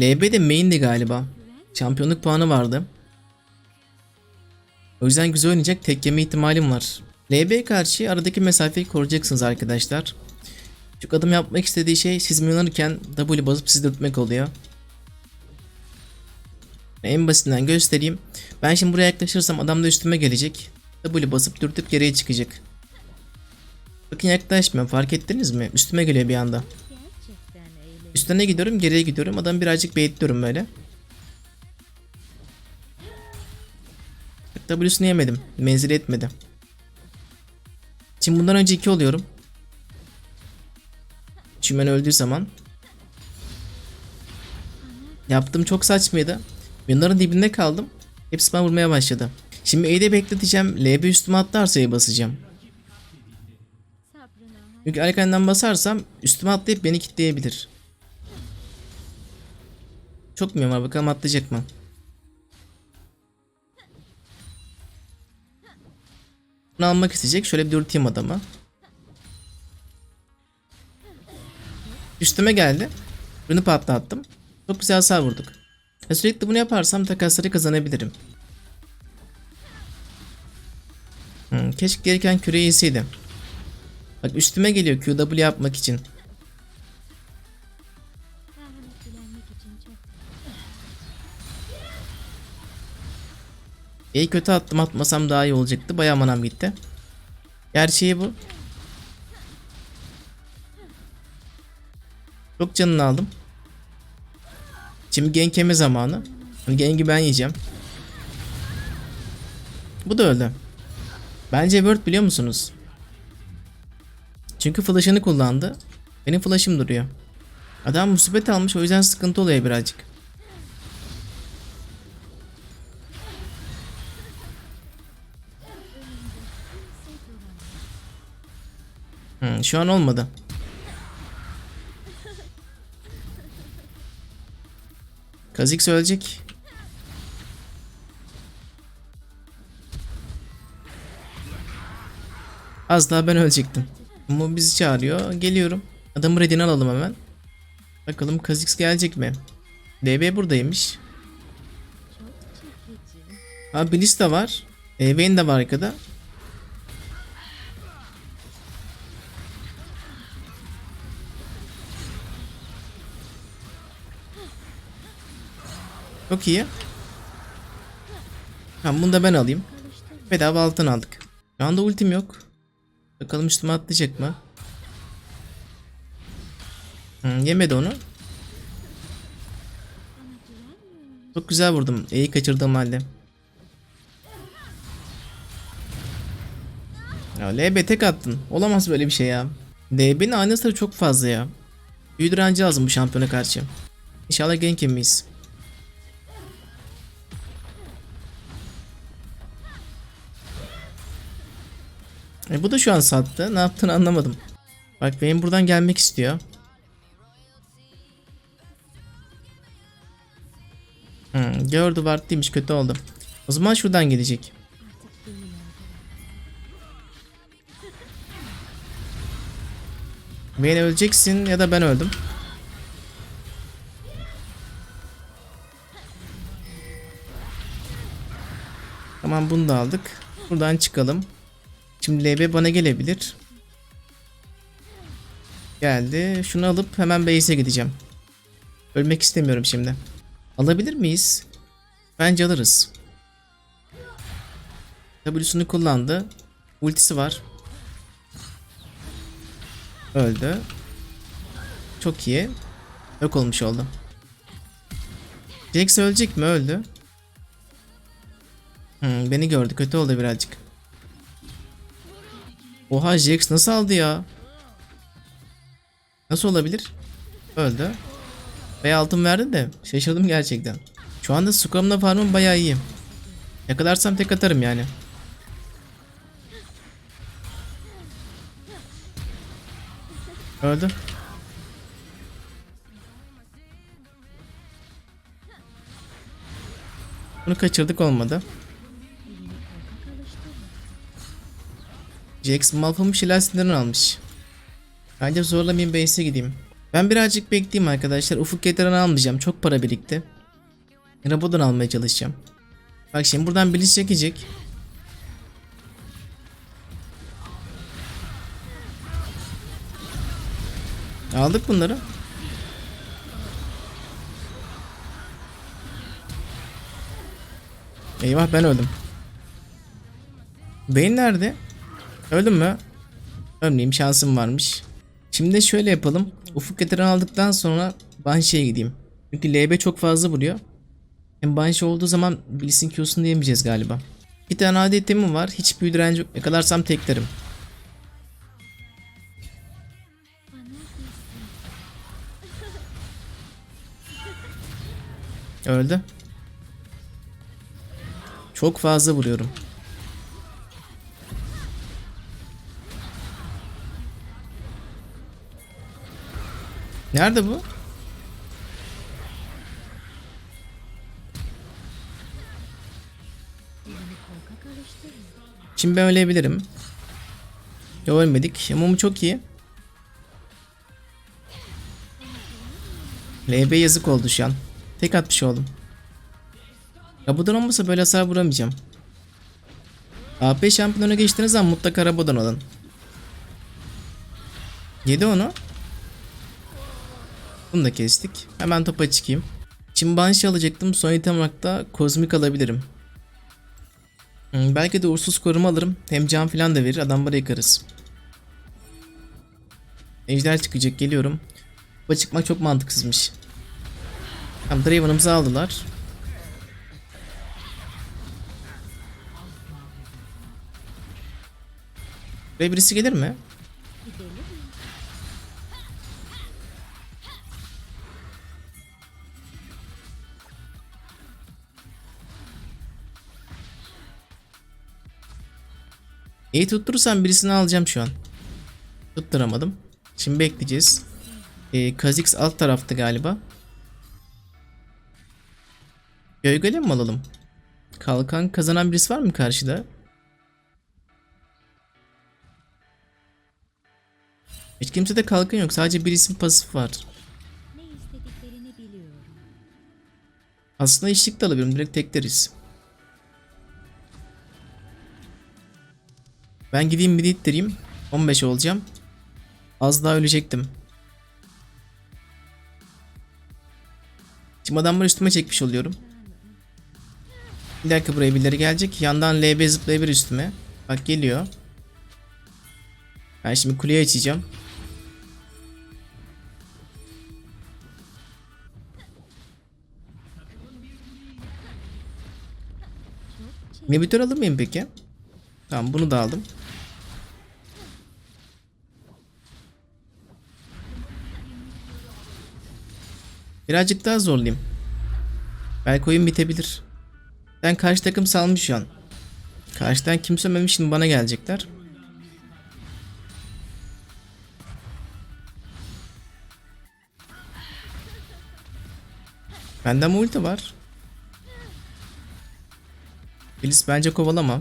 LB de main'di galiba. Şampiyonluk puanı vardı. O yüzden güzel oynayacak tek yeme ihtimalim var. LB karşı aradaki mesafeyi koruyacaksınız arkadaşlar. Çünkü adım yapmak istediği şey siz oynarken W basıp sizi dürtmek oluyor. En basitinden göstereyim. Ben şimdi buraya yaklaşırsam adam da üstüme gelecek. W basıp dürtüp geriye çıkacak. Bakın yaklaşmıyorum fark ettiniz mi? Üstüme geliyor bir anda. Üstüne gidiyorum geriye gidiyorum. Adam birazcık baitliyorum böyle. W'sunu yemedim. Menzil etmedi. Şimdi bundan önce 2 oluyorum. Çimen öldüğü zaman. Yaptığım çok saçmaydı. Bunların dibinde kaldım. Hepsi bana vurmaya başladı. Şimdi E'de bekleteceğim. LB üstüme atlarsa E basacağım. Çünkü erkenden basarsam üstüme atlayıp beni kitleyebilir. Çok mu var bakalım atlayacak mı? Bunu almak isteyecek. Şöyle bir dürteyim adamı. Üstüme geldi. Bunu patlattım. Çok güzel hasar vurduk. Ve sürekli bunu yaparsam takasları kazanabilirim. Hmm, keşke gereken küreyi yeseydim. Bak üstüme geliyor QW yapmak için. İyi kötü attım atmasam daha iyi olacaktı. Bayağı manam gitti. Gerçeği bu. Çok canını aldım. Şimdi gank yeme zamanı. Hani Gank'i ben yiyeceğim. Bu da öldü. Bence Word biliyor musunuz? Çünkü flash'ını kullandı. Benim flash'ım duruyor. Adam musibet almış o yüzden sıkıntı oluyor birazcık. Şu an olmadı. Kha'Zix ölecek. Az daha ben ölecektim. Ama bizi çağırıyor. Geliyorum. Adamı redini alalım hemen. Bakalım Kha'Zix gelecek mi? DB buradaymış. Ha Bliss de var. Eveyn de var arkada. Çok iyi. Tamam bunu da ben alayım. Bedava altın aldık. Şu anda ultim yok. Bakalım üstüme atlayacak mı? Hmm, yemedi onu. Çok güzel vurdum. E'yi kaçırdığım halde. Ya LB tek attın. Olamaz böyle bir şey ya. DB'nin aynısı çok fazla ya. Büyü lazım bu şampiyona karşı. İnşallah gank yemeyiz. E bu da şu an sattı. Ne yaptığını anlamadım. Bak benim buradan gelmek istiyor. Hmm, gördü Ward değilmiş kötü oldu. O zaman şuradan gidecek. Beni öleceksin ya da ben öldüm. Tamam bunu da aldık. Buradan çıkalım. Şimdi LB bana gelebilir. Geldi. Şunu alıp hemen base'e gideceğim. Ölmek istemiyorum şimdi. Alabilir miyiz? Bence alırız. W'sunu kullandı. Ultisi var. Öldü. Çok iyi. Yok olmuş oldu. Jax ölecek mi? Öldü. Hmm, beni gördü. Kötü oldu birazcık. Oha Jax nasıl aldı ya? Nasıl olabilir? Öldü. Veya altın verdi de şaşırdım gerçekten. Şu anda Scrum'la farmım bayağı iyi. Yakalarsam tek atarım yani. Öldü. Bunu kaçırdık olmadı. Jax Malcolm'u şilasından almış. Bence zorlamayayım base'e gideyim. Ben birazcık bekleyeyim arkadaşlar. Ufuk Yeteran'ı almayacağım. Çok para birikti. Rabo'dan almaya çalışacağım. Bak şimdi buradan bilinç çekecek. Aldık bunları. Eyvah ben öldüm. Beyin nerede? Öldüm mü? Ölmeyeyim şansım varmış. Şimdi şöyle yapalım. Ufuk Yeteran aldıktan sonra Banshee'ye gideyim. Çünkü LB çok fazla vuruyor. Hem Banshee olduğu zaman Blitz'in Q'sunu diyemeyeceğiz galiba. Bir tane adi itemim var. Hiç büyü direnci yok. Yakalarsam teklerim. Öldü. Çok fazla vuruyorum. Nerede bu? Şimdi ben ölebilirim. Ya ölmedik. Mumu çok iyi. LB yazık oldu şu an. Tek atmış oldum. Ya buradan olmasa böyle hasar vuramayacağım. AP şampiyonu geçtiğiniz zaman mutlaka arabadan olun. Yedi onu. Bunu da kestik. Hemen topa çıkayım. Şimdi Banshee alacaktım. Son item olarak da kozmik alabilirim. Hmm, belki de uğursuz koruma alırım. Hem can falan da verir. Adamları yıkarız. Ejder çıkacak. Geliyorum. Topa çıkmak çok mantıksızmış. Tamam Draven'ımızı aldılar. Buraya birisi gelir mi? İyi tutturursam birisini alacağım şu an. Tutturamadım. Şimdi bekleyeceğiz. Ee, Kha'Zix alt tarafta galiba. Gölgele mi alalım? Kalkan kazanan birisi var mı karşıda? Hiç kimsede kalkan yok. Sadece bir isim pasif var. Aslında işlik de alabilirim. Direkt tekleriz. Ben gideyim bir ittireyim. 15 olacağım. Az daha ölecektim. Şimdi adamlar üstüme çekmiş oluyorum. Bir dakika buraya birileri gelecek. Yandan LB zıplayabilir üstüme. Bak geliyor. Ben şimdi kuleyi açacağım. Inhibitor alır mıyım peki? Tamam bunu da aldım. Birazcık daha zorlayayım. Belki oyun bitebilir. Ben karşı takım salmış şu an. Karşıdan kimse ölmemiş şimdi bana gelecekler. Bende multi var. Bilis bence kovalama.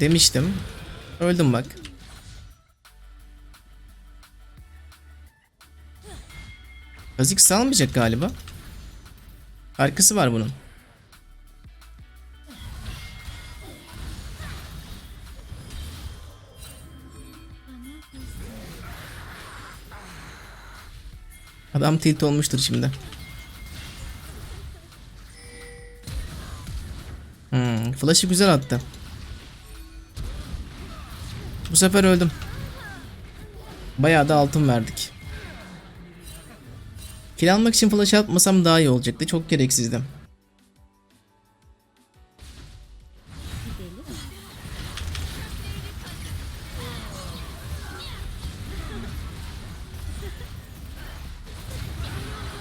Demiştim. Öldüm bak. Kazik salmayacak galiba. Arkası var bunun. Adam tilt olmuştur şimdi. Hmm, flash'ı güzel attı. Bu sefer öldüm. Bayağı da altın verdik. Kill almak için flash atmasam daha iyi olacaktı. Çok gereksizdi.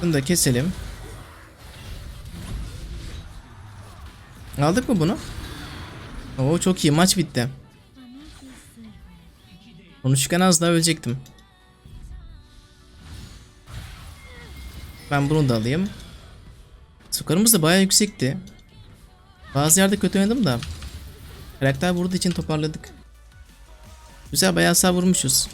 Bunu da keselim. Aldık mı bunu? Oo çok iyi maç bitti. Konuşurken az daha ölecektim. Ben bunu da alayım. Skorumuz da bayağı yüksekti. Bazı yerde kötü oynadım da. Karakter vurduğu için toparladık. Güzel bayağı sağ vurmuşuz.